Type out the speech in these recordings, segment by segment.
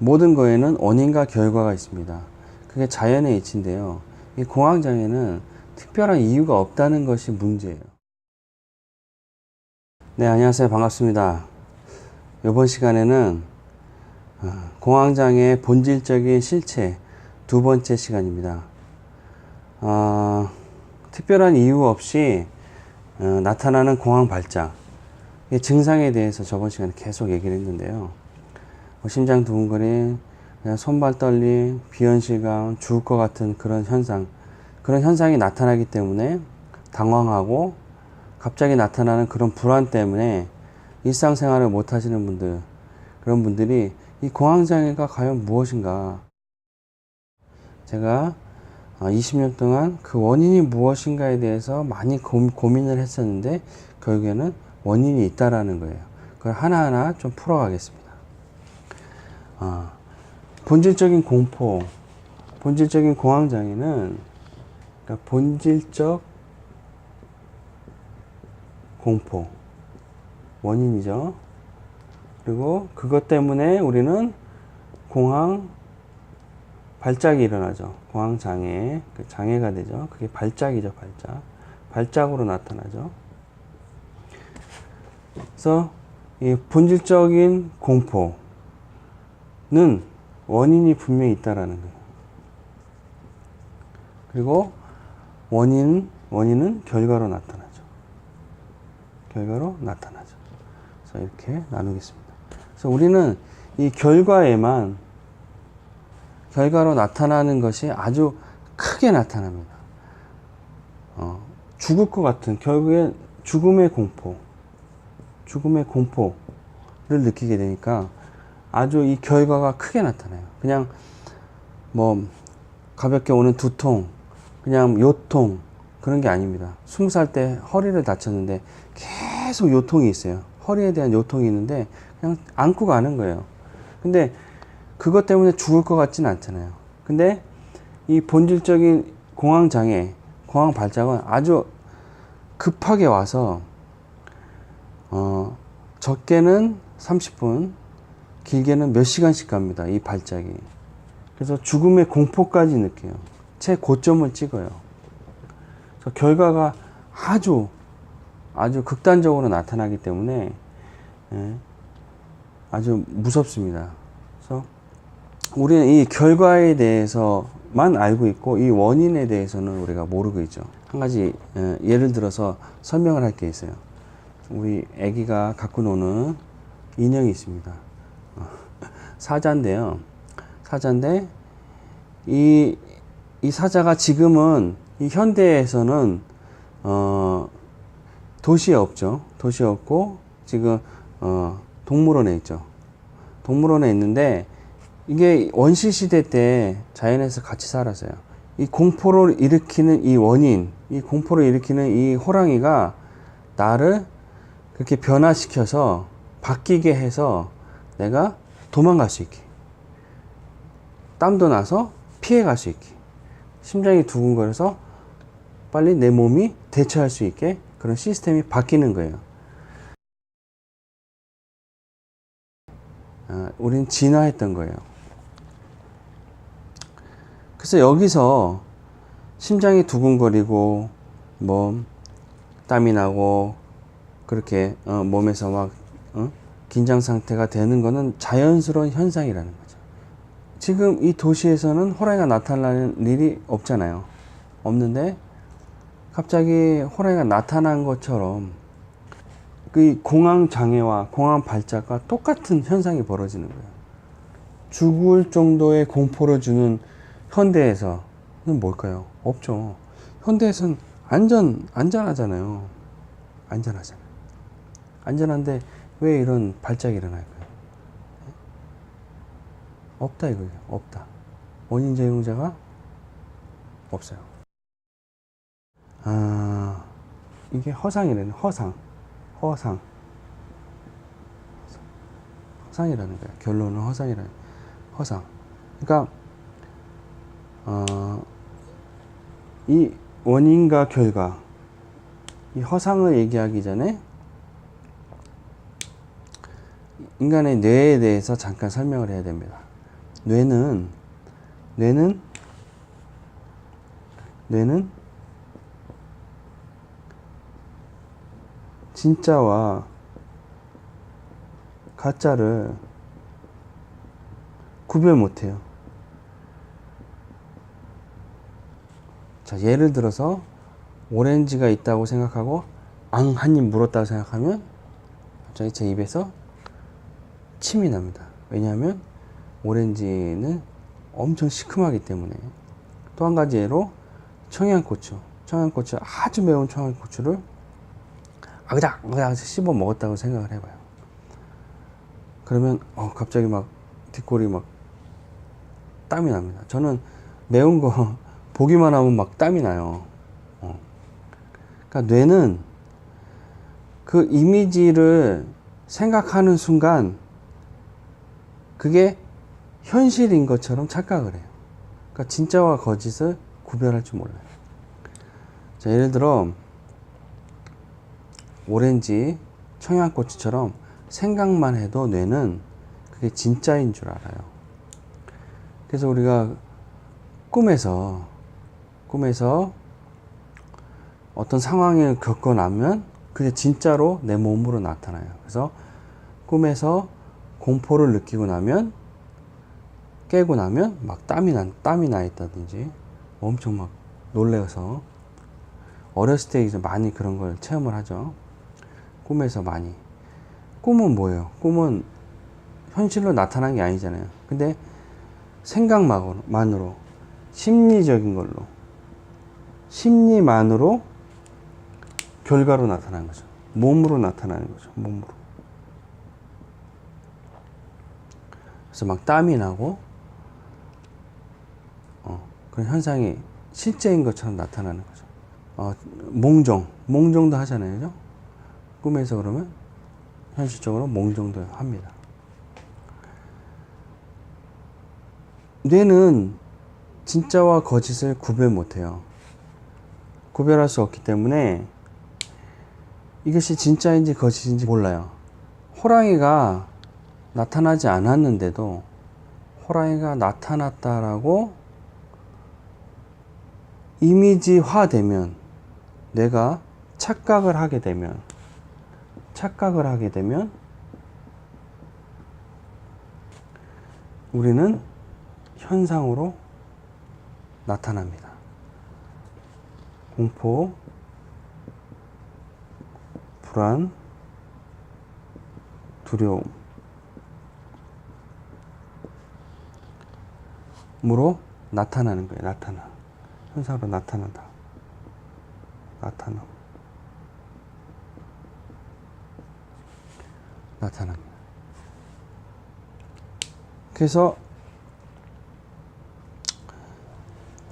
모든 거에는 원인과 결과가 있습니다. 그게 자연의 이치인데요. 이 공황장애는 특별한 이유가 없다는 것이 문제예요. 네, 안녕하세요. 반갑습니다. 이번 시간에는 어, 공황장애의 본질적인 실체 두 번째 시간입니다. 어, 특별한 이유 없이 어, 나타나는 공황 발작, 이 증상에 대해서 저번 시간에 계속 얘기를 했는데요. 뭐 심장 두근거림, 손발 떨림, 비현실감, 죽을 것 같은 그런 현상, 그런 현상이 나타나기 때문에 당황하고 갑자기 나타나는 그런 불안 때문에 일상생활을 못 하시는 분들, 그런 분들이 이 공황장애가 과연 무엇인가? 제가 20년 동안 그 원인이 무엇인가에 대해서 많이 고민을 했었는데 결국에는 원인이 있다라는 거예요. 그걸 하나하나 좀 풀어가겠습니다. 아, 본질적인 공포, 본질적인 공황장애는 그러니까 본질적 공포 원인이죠. 그리고 그것 때문에 우리는 공황 발작이 일어나죠. 공황 장애, 그 장애가 되죠. 그게 발작이죠, 발작. 발작으로 나타나죠. 그래서 이 본질적인 공포 는 원인이 분명히 있다라는 거예요. 그리고 원인 원인은 결과로 나타나죠. 결과로 나타나죠. 그래서 이렇게 나누겠습니다. 그래서 우리는 이 결과에만 결과로 나타나는 것이 아주 크게 나타납니다. 어, 죽을 것 같은 결국엔 죽음의 공포, 죽음의 공포를 느끼게 되니까 아주 이 결과가 크게 나타나요. 그냥 뭐 가볍게 오는 두통, 그냥 요통 그런 게 아닙니다. 스무 살 때 허리를 다쳤는데 계속 요통이 있어요. 허리에 대한 요통이 있는데 그냥 안고 가는 거예요. 근데 그것 때문에 죽을 것 같지는 않잖아요. 근데 이 본질적인 공황 장애, 공황 발작은 아주 급하게 와서 어, 적게는 30분, 길게는 몇 시간씩 갑니다. 이 발작이. 그래서 죽음의 공포까지 느껴요. 최고점을 찍어요. 그래서 결과가 아주 아주 극단적으로 나타나기 때문에 예, 아주 무섭습니다. 그래서 우리는 이 결과에 대해서만 알고 있고 이 원인에 대해서는 우리가 모르고 있죠. 한 가지 예, 예를 들어서 설명을 할 게 있어요. 우리 아기가 갖고 노는 인형이 있습니다. 어, 사자인데요. 사자인데 이, 이 사자가 지금은 이 현대에서는 어, 도시에 없죠. 도시에 없고 지금 어, 동물원에 있죠. 동물원에 있는데 이게 원시 시대 때 자연에서 같이 살았어요. 이 공포를 일으키는 이 원인, 이 공포를 일으키는 이 호랑이가 나를 그렇게 변화시켜서 바뀌게 해서 내가 도망갈 수 있게. 땀도 나서 피해 갈 수 있게. 심장이 두근거려서 빨리 내 몸이 대처할 수 있게 그런 시스템이 바뀌는 거예요. 아, 우린 진화했던 거예요. 그래서 여기서 심장이 두근거리고 뭐 땀이 나고 그렇게 어, 몸에서 막 어? 긴장 상태가 되는 것은 자연스러운 현상이라는 거죠. 지금 이 도시에서는 호랑이가 나타나는 일이 없잖아요. 없는데 갑자기 호랑이가 나타난 것처럼 그 공황 장애와 공황 발작과 똑같은 현상이 벌어지는 거예요. 죽을 정도의 공포를 주는 현대에서는 뭘까요? 없죠. 현대에서는 안전 안전하잖아요. 안전하잖아요. 안전한데 왜 이런 발작이 일어날까요? 없다 이거예요. 없다. 원인 제공자가 없어요. 아, 이게 허상이라는 허상. 허상. 허상이라는 거예요. 결론은 허상이라는 허상. 그러니까 어, 이 원인과 결과 이 허상을 얘기하기 전에 인간의 뇌에 대해서 잠깐 설명을 해야 됩니다. 뇌는 뇌는 뇌는 진짜와 가짜를 구별 못해요. 자, 예를 들어서 오렌지가 있다고 생각하고 앙 한 입 물었다고 생각하면 갑자기 제 입에서 침이 납니다. 왜냐하면 오렌지는 엄청 시큼하기 때문에 또 한 가지 예로 청양고추 청양고추 아주 매운 청양고추를 아그작 아그작 씹어 먹었다고 생각을 해봐요. 그러면 어, 갑자기 막 뒷골이 막 땀이 납니다. 저는 매운 거 보기만 하면 막 땀이 나요. 어. 그러니까 뇌는 그 이미지를 생각하는 순간 그게 현실인 것처럼 착각을 해요. 그러니까 진짜와 거짓을 구별할 줄 몰라요. 자, 예를 들어 오렌지, 청양고추처럼 생각만 해도 뇌는 그게 진짜인 줄 알아요. 그래서 우리가 꿈에서 꿈에서 어떤 상황을 겪고 나면 그게 진짜로 내 몸으로 나타나요. 그래서 꿈에서 공포를 느끼고 나면 깨고 나면 막 땀이 난 땀이 나 있다든지 엄청 막 놀래서 어렸을 때 이제 많이 그런 걸 체험을 하죠. 꿈에서 많이. 꿈은 뭐예요? 꿈은 현실로 나타난 게 아니잖아요. 근데 생각만으로 심리적인 걸로 심리만으로 결과로 나타나는 거죠. 몸으로 나타나는 거죠. 몸으로. 그래서 막 땀이 나고 어, 그런 현상이 실제인 것처럼 나타나는 거죠. 어, 몽정, 몽정도 하잖아요. 그죠? 꿈에서 그러면 현실적으로 몽정도 합니다. 뇌는 진짜와 거짓을 구별 못해요. 구별할 수 없기 때문에 이것이 진짜인지 거짓인지 몰라요. 호랑이가 나타나지 않았는데도 호랑이가 나타났다라고 이미지화되면 내가 착각을 하게 되면 착각을 하게 되면 우리는 현상으로 나타납니다. 공포, 불안, 두려움. 으로 나타나는 거예요. 나타나. 현상으로 나타난다. 나타나. 나타납니다. 그래서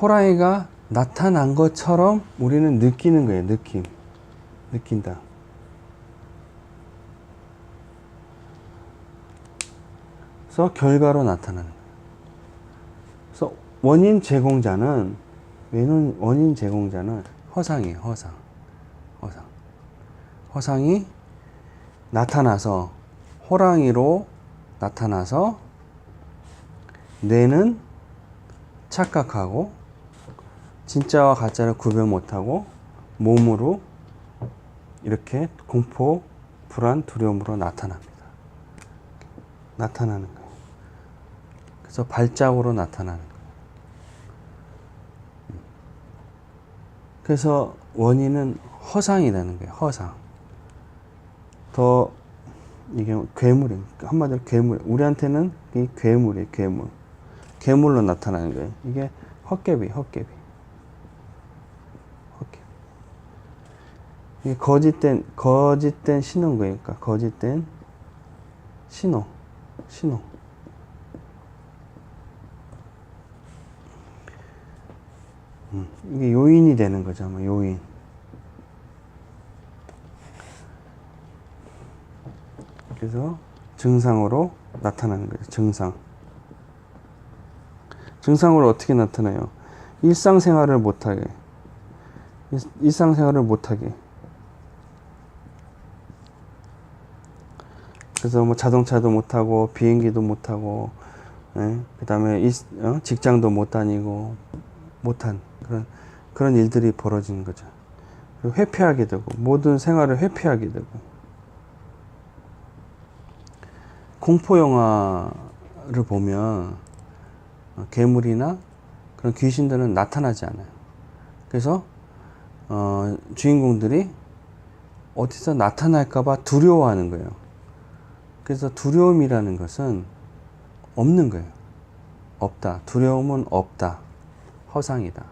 호랑이가 나타난 것처럼 우리는 느끼는 거예요. 느낌. 느낀다. 그래서 결과로 나타나는 원인 제공자는 왜는 원인 제공자는 허상이에요. 허상. 허상. 허상이 나타나서 호랑이로 나타나서 뇌는 착각하고 진짜와 가짜를 구별 못하고 몸으로 이렇게 공포, 불안, 두려움으로 나타납니다. 나타나는 거예요. 그래서 발작으로 나타나는 거예요. 그래서 원인은 허상이라는 거예요. 허상. 더 이게 괴물이 한마디로 괴물. 우리한테는 이 괴물이 괴물. 괴물로 나타나는 거예요. 이게 헛개비, 헛개비. 헛개비. 이게 거짓된 거짓된 신호인 거예요. 그러니까 거짓된 신호, 신호. 음, 이게 요인이 되는 거죠, 아마 요인. 그래서 증상으로 나타나는 거죠, 증상. 증상으로 어떻게 나타나요? 일상생활을 못하게. 일- 일상생활을 못하게. 그래서 뭐 자동차도 못하고 비행기도 못하고 그 다음에 직장도 못 다니고 못한 그런 그런 일들이 벌어지는 거죠. 회피하게 되고 모든 생활을 회피하게 되고 공포 영화를 보면 괴물이나 그런 귀신들은 나타나지 않아요. 그래서 어, 주인공들이 어디서 나타날까봐 두려워하는 거예요. 그래서 두려움이라는 것은 없는 거예요. 없다. 두려움은 없다. 허상이다.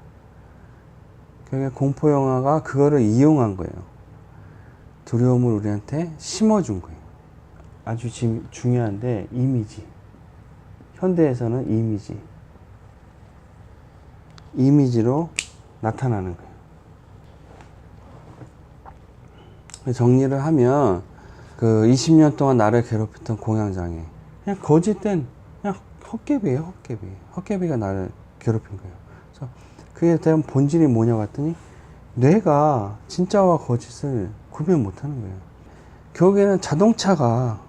결국에 공포 영화가 그거를 이용한 거예요. 두려움을 우리한테 심어준 거예요. 아주 지, 중요한데 이미지. 현대에서는 이미지. 이미지로 나타나는 거예요. 정리를 하면 그 20년 동안 나를 괴롭혔던 공양장애 그냥 거짓된 그냥 헛개비예요 헛개비 헛개비가 나를 괴롭힌 거예요 그에 대한 본질이 뭐냐 봤더니 뇌가 진짜와 거짓을 구별 못하는 거예요 결국에는 자동차가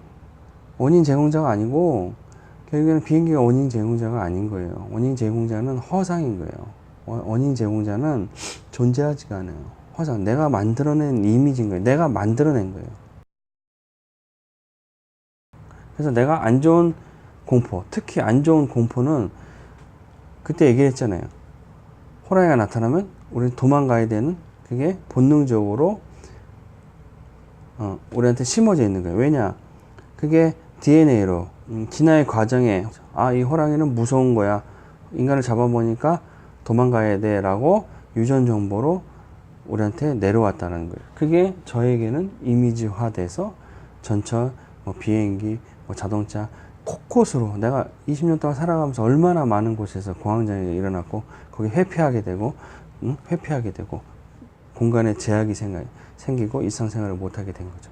원인 제공자가 아니고 결국에는 비행기가 원인 제공자가 아닌 거예요 원인 제공자는 허상인 거예요 원인 제공자는 존재하지가 않아요 화상 내가 만들어낸 이미지인 거예요. 내가 만들어낸 거예요. 그래서 내가 안 좋은 공포, 특히 안 좋은 공포는 그때 얘기했잖아요. 호랑이가 나타나면 우리는 도망가야 되는 그게 본능적으로 어, 우리한테 심어져 있는 거예요. 왜냐? 그게 DNA로 음, 진화의 과정에 아, 이 호랑이는 무서운 거야. 인간을 잡아보니까 도망가야 돼. 라고 유전 정보로 우리한테 내려왔다는 거예요. 그게 저에게는 이미지화돼서 전철, 뭐 비행기, 뭐 자동차 곳곳으로 내가 20년 동안 살아가면서 얼마나 많은 곳에서 공황장애가 일어났고 거기 회피하게 되고 응? 회피하게 되고 공간에 제약이 생기고 일상생활을 못하게 된 거죠.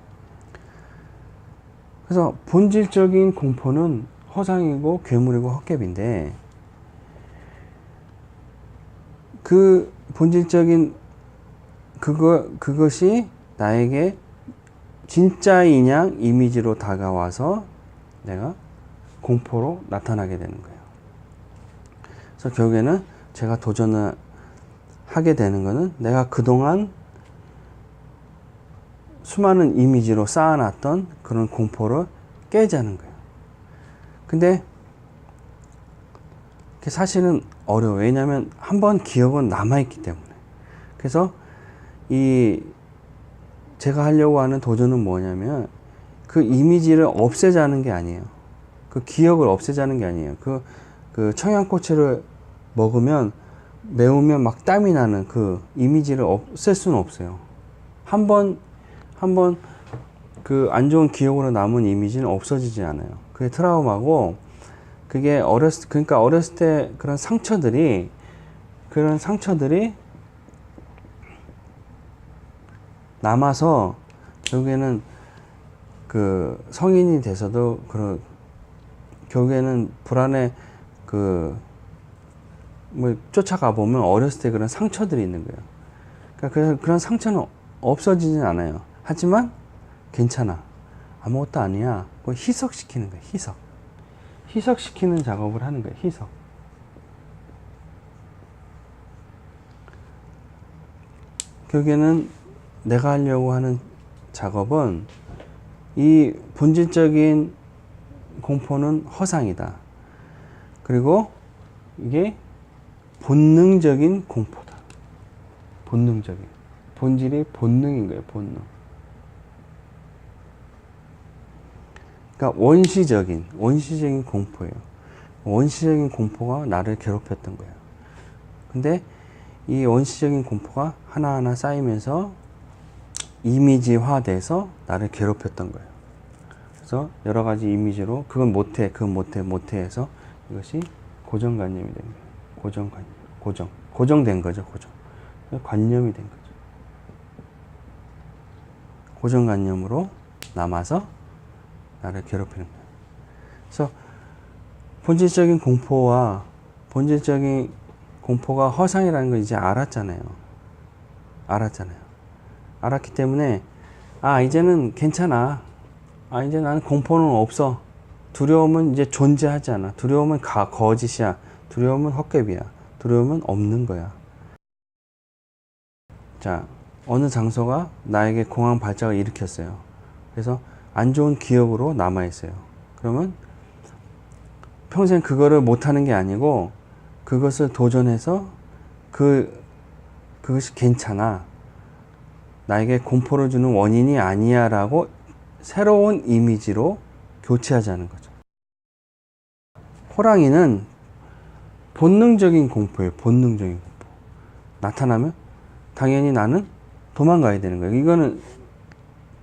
그래서 본질적인 공포는 허상이고 괴물이고 헛개비인데 그 본질적인 그거, 그것이 나에게 진짜 인 양 이미지로 다가와서 내가 공포로 나타나게 되는 거예요. 그래서 결국에는 제가 도전을 하게 되는 거는 내가 그동안 수많은 이미지로 쌓아놨던 그런 공포를 깨자는 거예요. 근데 사실은 어려워요. 왜냐하면 한 번 기억은 남아있기 때문에. 그래서 이 제가 하려고 하는 도전은 뭐냐면 그 이미지를 없애자는 게 아니에요. 그 기억을 없애자는 게 아니에요. 그, 그 청양고추를 먹으면 매우면 막 땀이 나는 그 이미지를 없앨 수는 없어요. 한 번, 한 번 그 안 좋은 기억으로 남은 이미지는 없어지지 않아요. 그게 트라우마고 그게 어렸을, 그러니까 어렸을 때 그런 상처들이 그런 상처들이 남아서 결국에는 그 성인이 돼서도 그런 결국에는 불안에 그 뭐 쫓아가 보면 어렸을 때 그런 상처들이 있는 거예요. 그러니까 그래서 그런 상처는 없어지진 않아요. 하지만 괜찮아. 아무것도 아니야. 그 희석시키는 거예요. 희석. 희석시키는 작업을 하는 거예요. 희석. 결국에는 내가 하려고 하는 작업은 이 본질적인 공포는 허상이다. 그리고 이게 본능적인 공포다. 본능적인. 본질이 본능인 거예요, 본능. 그러니까 원시적인, 원시적인 공포예요. 원시적인 공포가 나를 괴롭혔던 거예요. 근데 이 원시적인 공포가 하나하나 쌓이면서 이미지화돼서 나를 괴롭혔던 거예요. 그래서 여러 가지 이미지로 그건 못해, 그건 못해, 못해 해서 이것이 고정관념이 된 거예요. 고정관념, 고정. 고정된 거죠, 고정. 관념이 된 거죠. 고정관념으로 남아서 나를 괴롭히는 거예요. 그래서 본질적인 공포와 본질적인 공포가 허상이라는 걸 이제 알았잖아요. 알았잖아요. 알았기 때문에 아 이제는 괜찮아 아 이제 나는 공포는 없어 두려움은 이제 존재하지 않아. 두려움은 가, 거짓이야. 두려움은 헛개비야. 두려움은 없는 거야. 자, 어느 장소가 나에게 공황 발작을 일으켰어요. 그래서 안 좋은 기억으로 남아 있어요. 그러면 평생 그거를 못하는 게 아니고 그것을 도전해서 그 그것이 괜찮아. 나에게 공포를 주는 원인이 아니야 라고 새로운 이미지로 교체하자는 거죠. 호랑이는 본능적인 공포예요. 본능적인 공포. 나타나면 당연히 나는 도망가야 되는 거예요. 이거는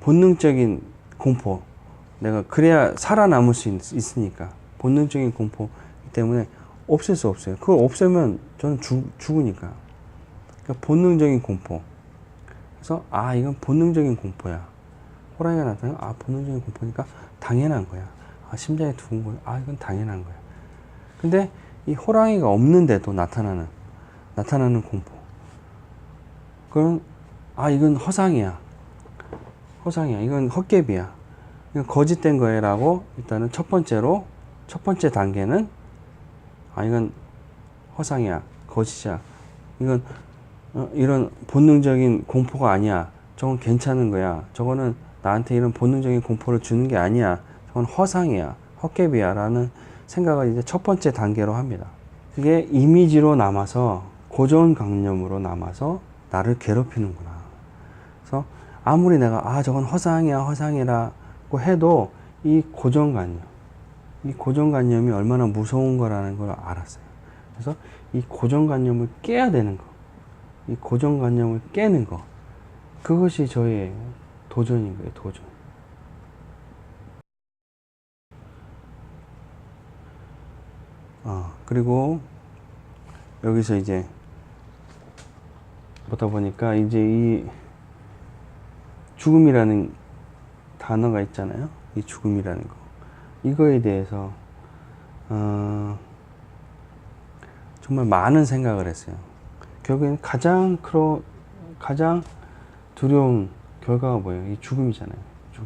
본능적인 공포. 내가 그래야 살아남을 수 있, 있으니까. 본능적인 공포이기 때문에 없앨 수 없어요. 그걸 없애면 저는 죽, 죽으니까. 그러니까 본능적인 공포. 그래서 아 이건 본능적인 공포야. 호랑이가 나타나면 아 본능적인 공포니까 당연한 거야. 아 심장이 두근 거야. 아 이건 당연한 거야. 근데 이 호랑이가 없는데도 나타나는 나타나는 공포. 그럼 아 이건 허상이야. 허상이야. 이건 헛개비야. 이건 거짓된 거야라고 일단은 첫 번째로 첫 번째 단계는 아 이건 허상이야. 거짓이야. 이건 어, 이런 본능적인 공포가 아니야. 저건 괜찮은 거야. 저거는 나한테 이런 본능적인 공포를 주는 게 아니야. 저건 허상이야. 헛개비야. 라는 생각을 이제 첫 번째 단계로 합니다. 그게 이미지로 남아서 고정관념으로 남아서 나를 괴롭히는구나. 그래서 아무리 내가 아 저건 허상이야 허상이라고 해도 이 고정관념, 이 고정관념이 얼마나 무서운 거라는 걸 알았어요. 그래서 이 고정관념을 깨야 되는 거, 이 고정관념을 깨는 거, 그것이 저의 도전인 거예요, 도전. 어, 그리고 여기서 이제 보다 보니까 이제 이 죽음이라는 단어가 있잖아요. 이 죽음이라는 거. 이거에 대해서 어, 정말 많은 생각을 했어요. 결국엔 가장 크로 가장 두려운 결과가 뭐예요? 이 죽음이잖아요. 죽.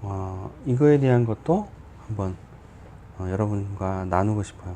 어, 이거에 대한 것도 한번 어, 여러분과 나누고 싶어요.